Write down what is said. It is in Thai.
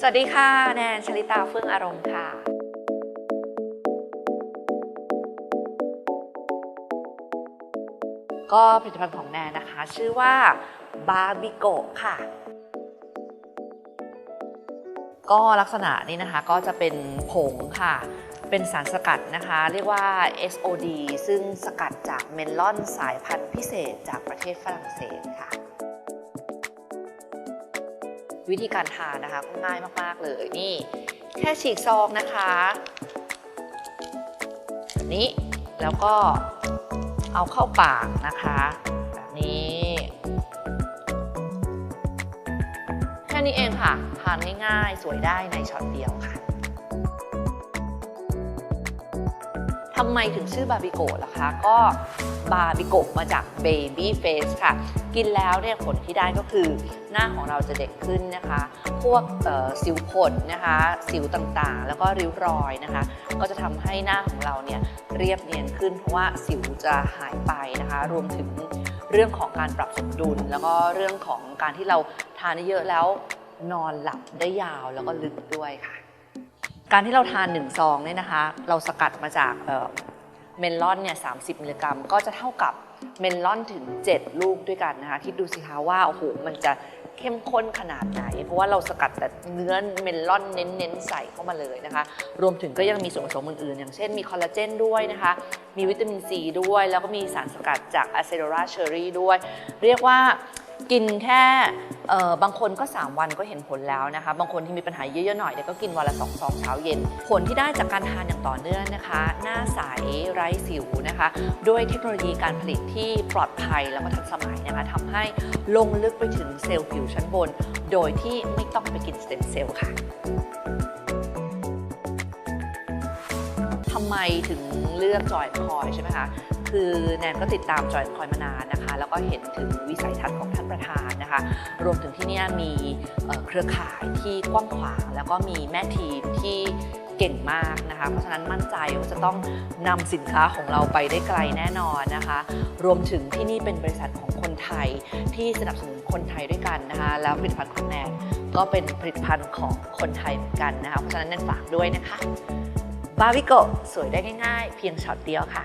สวัสดีค่ะ แนนชลิตาเฟื่องอารมณ์ค่ะ ก็ผลิตภัณฑ์ของแนนนะคะ ชื่อว่าบาร์บิโกค่ะ ก็ลักษณะนี้นะคะก็จะเป็นผงค่ะ เป็นสารสกัดนะคะ เรียกว่า SOD ซึ่งสกัดจากเมลอนสายพันธุ์พิเศษจากประเทศฝรั่งเศสค่ะ วิธีการทานนะคะก็ง่ายมากๆเลยนี่ แค่ฉีกซองนะคะแบบนี้แล้วก็เอาเข้าปากนะคะแบบนี้แค่นี้เองค่ะ ทานง่ายๆ สวยได้ในช็อตเดียวค่ะ ทำไมถึงชื่อบาบิโกะล่ะคะ ก็บาบิโกะมาจาก baby face ค่ะ กินแล้วเนี่ยผลที่ได้ก็คือ หน้าของเราจะเด็กขึ้นนะคะ พวกสิวผดนะคะ สิวต่างๆ แล้วก็ริ้วรอยนะคะ ก็จะทำให้หน้าของเราเนี่ยเรียบเนียนขึ้น เพราะว่าสิวจะหายไปนะคะ รวมถึงเรื่องของการปรับสมดุล แล้วก็เรื่องของการที่เราทานเยอะแล้วนอนหลับได้ยาวแล้วก็ลึกด้วยค่ะ การที่เราทานหนึ่งซองเนี่ยนะคะ เราสกัดมาจากเมลอนเนี่ย30มิลลิกรัม ก็จะเท่ากับเมลอนถึง 7 ลูกด้วยกันนะคะ คิดดูสิคะว่าโอ้โหมันจะเข้มข้นขนาดไหน เพราะว่าเราสกัดแต่เนื้อเมลอนเน้นๆใส่เข้ามาเลยนะคะ รวมถึงก็ยังมีส่วนผสมอื่นๆ อย่างเช่นมีคอลลาเจนด้วยนะคะ มีวิตามินซีด้วย แล้วก็มีสารสกัดจากอะเซโดราเชอรี่ด้วย เรียกว่า กินแค่บางคนก็ 3 วันก็เห็นผลแล้วนะคะ บางคนที่มีปัญหาเยอะๆหน่อยเนี่ยก็กินวันละ2ซองเช้าเย็น ผลที่ได้จากการทานอย่างต่อเนื่องนะคะ หน้าใสไร้สิวนะคะ ด้วยเทคโนโลยีการผลิตที่ปลอดภัยแล้วก็ทันสมัยนะคะทำให้ลงลึกไปถึงเซลล์ผิวชั้นบน โดยที่ไม่ต้องไปกินสเต็มเซลล์ค่ะทำไมถึงเลือกจอยคอยใช่ไหมคะ คือแนนก็ติดตามจอยคอยมานานนะคะ แล้วก็เห็นถึงวิสัยทัศน์ของท่านประธานนะคะ รวมถึงที่นี่มีเครือข่ายที่กว้างขวางแล้วก็มีแม่ทีมที่เก่งมากนะคะ เพราะฉะนั้นมั่นใจว่าจะต้องนำสินค้าของเราไปได้ไกลแน่นอนนะคะ รวมถึงที่นี่เป็นบริษัทของคนไทยที่สนับสนุนคนไทยด้วยกันนะคะ แล้วผลิตภัณฑ์ของแนนก็เป็นผลิตภัณฑ์ของคนไทยเหมือนกันนะคะ เพราะฉะนั้นแนนฝากด้วยนะคะ บาวิโกสวยได้ง่าย ๆ เพียงช็อตเดียวค่ะ